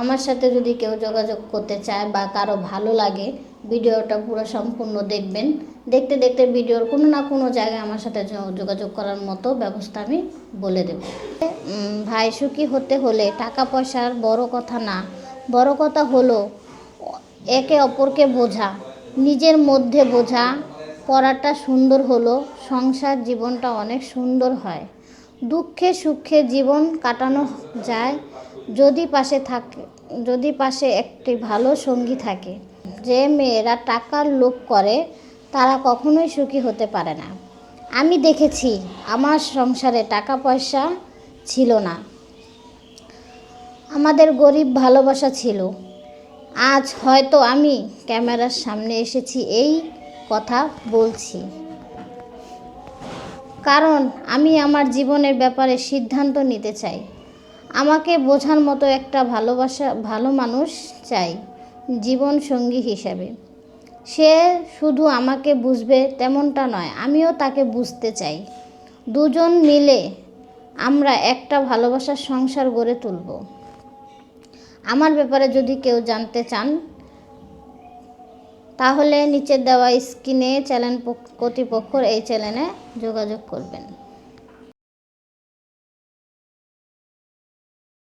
আমার সাথে যদি কেউ যোগাযোগ করতে চায় বা কারও ভালো লাগে, ভিডিওটা পুরো সম্পূর্ণ দেখবেন। দেখতে দেখতে ভিডিওর কোনো না কোনো জায়গায় আমার সাথে যোগাযোগ করার মতো ব্যবস্থা আমি বলে দেব। ভাই সুখী হতে হলে টাকা পয়সার বড় কথা না। বড় কথা হলো, একে অপরকে বোঝা, নিজের মধ্যে বোঝা, পড়াটা সুন্দর হলো, সংসার জীবনটা অনেক সুন্দর হয়। দুঃখে সুখে জীবন কাটানো যায় যদি পাশে থাকে, যদি পাশে একটি ভালো সঙ্গী থাকে, যে মেয়েরা টাকার লোভ করে, তারা কখনোই সুখী হতে পারে না। আমি দেখেছি, আমার সংসারে টাকা পয়সা ছিল না। আমাদের গরিব ভালোবাসা ছিল। আজ হয়তো আমি ক্যামেরার সামনে এসেছি, এই কথা বলছি। কারণ আমি আমার জীবনের ব্যাপারে সিদ্ধান্ত নিতে চাই। আমাকে বোঝার মতো একটা ভালোবাসা, ভালো মানুষ চাই, জীবন সঙ্গী হিসাবে। সে শুধু আমাকে বুঝবে তেমনটা নয়, আমিও তাকে বুঝতে চাই। দুজন মিলে আমরা একটা ভালোবাসার সংসার গড়ে তুলব। আমার ব্যাপারে যদি কেউ জানতে চান, তাহলে নিচের দেওয়া স্ক্রিনে চ্যানেল কর্তৃপক্ষর এই চ্যানেলে যোগাযোগ করবেন।